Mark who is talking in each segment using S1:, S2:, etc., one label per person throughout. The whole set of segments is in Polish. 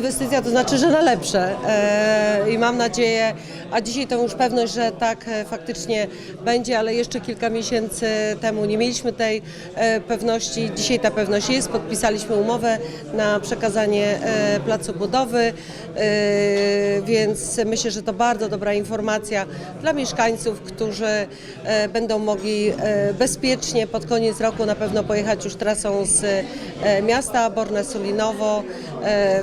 S1: inwestycja, to znaczy, że na lepsze. E, I mam nadzieję, a dzisiaj to już pewność, że tak e, faktycznie będzie, ale jeszcze kilka miesięcy temu nie mieliśmy tej e, pewności. Dzisiaj ta pewność jest. Podpisaliśmy umowę na przekazanie placu budowy, więc myślę, że to bardzo dobra informacja dla mieszkańców, którzy e, będą mogli e, bezpiecznie pod koniec roku na pewno pojechać już trasą z e, miasta Borne-Sulinowo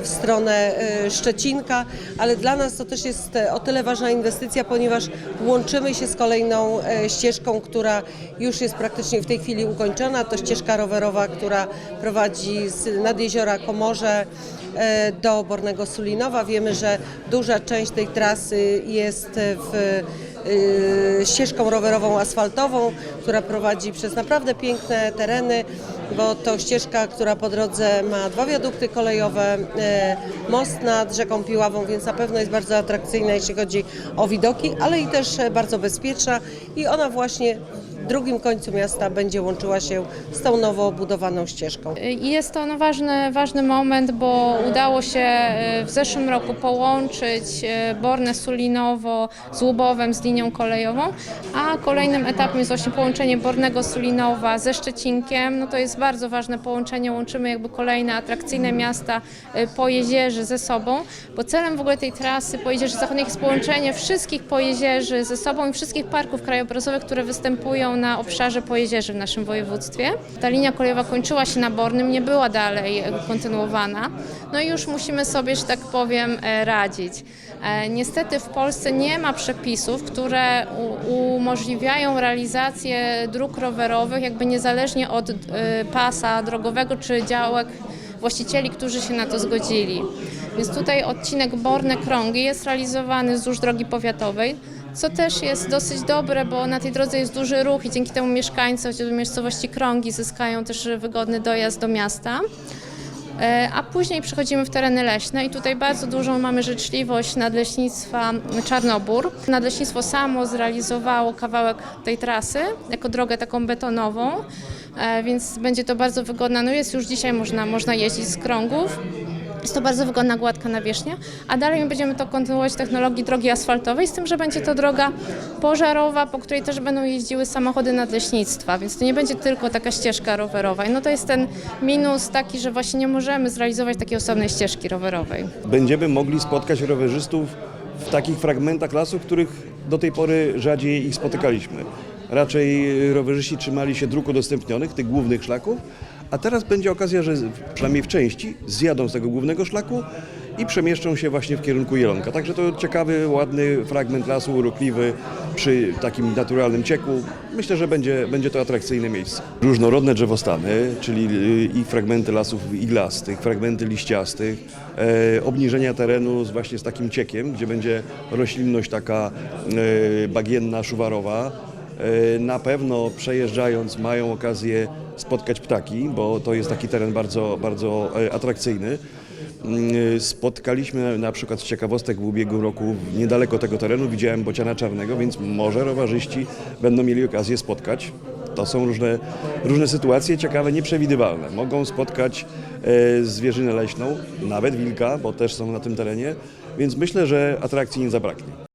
S1: w stronę Szczecinka, ale dla nas to też jest o tyle ważna inwestycja, ponieważ łączymy się z kolejną ścieżką, która już jest praktycznie w tej chwili ukończona. To ścieżka rowerowa, która prowadzi z nad jeziora Komorze do Bornego Sulinowa. Wiemy, że duża część tej trasy jest w y, ścieżką rowerową asfaltową, która prowadzi przez naprawdę piękne tereny, bo to ścieżka, która po drodze ma dwa wiadukty kolejowe, e, most nad rzeką Piławą, więc na pewno jest bardzo atrakcyjna, jeśli chodzi o widoki, ale i też bardzo bezpieczna i ona właśnie drugim końcu miasta będzie łączyła się z tą nowo budowaną ścieżką.
S2: Jest to no ważny, ważny moment, bo udało się e, w zeszłym roku połączyć e, Bornę Sulinowo z Łubowem, z linią kolejową, a kolejnym etapem jest właśnie połączenie Bornego Sulinowa ze Szczecinkiem. No to jest bardzo ważne połączenie, łączymy jakby kolejne atrakcyjne miasta e, po jezierzy ze sobą, bo celem w ogóle tej trasy po Jezierzy Zachodnich jest połączenie wszystkich pojezierzy ze sobą i wszystkich parków krajobrazowych, które występują na obszarze pojezierzy w naszym województwie. Ta linia kolejowa kończyła się na Bornym, nie była dalej kontynuowana. No i już musimy sobie, że tak powiem, e, radzić. E, Niestety w Polsce nie ma przepisów, które umożliwiają realizację dróg rowerowych jakby niezależnie od e, pasa drogowego czy działek właścicieli, którzy się na to zgodzili. Więc tutaj odcinek Borne-Krągi jest realizowany wzdłuż drogi powiatowej, co też jest dosyć dobre, bo na tej drodze jest duży ruch i dzięki temu mieszkańcy chociażby miejscowości Krągi zyskają też wygodny dojazd do miasta. E, A później przechodzimy w tereny leśne i tutaj bardzo dużą mamy życzliwość Nadleśnictwa Czarnobór. Nadleśnictwo samo zrealizowało kawałek tej trasy jako drogę taką betonową, e, więc będzie to bardzo wygodna. No jest już dzisiaj można, można jeździć z krągów. Jest to bardzo wygodna, gładka nawierzchnia, a dalej my będziemy to kontynuować technologii drogi asfaltowej, z tym, że będzie to droga pożarowa, po której też będą jeździły samochody nadleśnictwa, więc to nie będzie tylko taka ścieżka rowerowa. I no to jest ten minus taki, że właśnie nie możemy zrealizować takiej osobnej ścieżki rowerowej.
S3: będziemy mogli spotkać rowerzystów w takich fragmentach lasu, których do tej pory rzadziej ich spotykaliśmy. Raczej rowerzyści trzymali się dróg udostępnionych, tych głównych szlaków, a teraz będzie okazja, że przynajmniej w części zjadą z tego głównego szlaku i przemieszczą się właśnie w kierunku Jelonka. Także to ciekawy, ładny fragment lasu, urokliwy, przy takim naturalnym cieku. Myślę, że będzie, będzie to atrakcyjne miejsce. Różnorodne drzewostany, czyli y, i fragmenty lasów iglastych, fragmenty liściastych, e, obniżenia terenu z, właśnie z takim ciekiem, gdzie będzie roślinność taka e, bagienna, szuwarowa. E, Na pewno przejeżdżając mają okazję spotkać ptaki, bo to jest taki teren bardzo, bardzo e, atrakcyjny. Mm, Spotkaliśmy na przykład z ciekawostek w ubiegłym roku niedaleko tego terenu, widziałem bociana czarnego, więc może rowerzyści będą mieli okazję spotkać. To są różne, różne sytuacje ciekawe, nieprzewidywalne. Mogą spotkać e, zwierzynę leśną, nawet wilka, bo też są na tym terenie, więc myślę, że atrakcji nie zabraknie.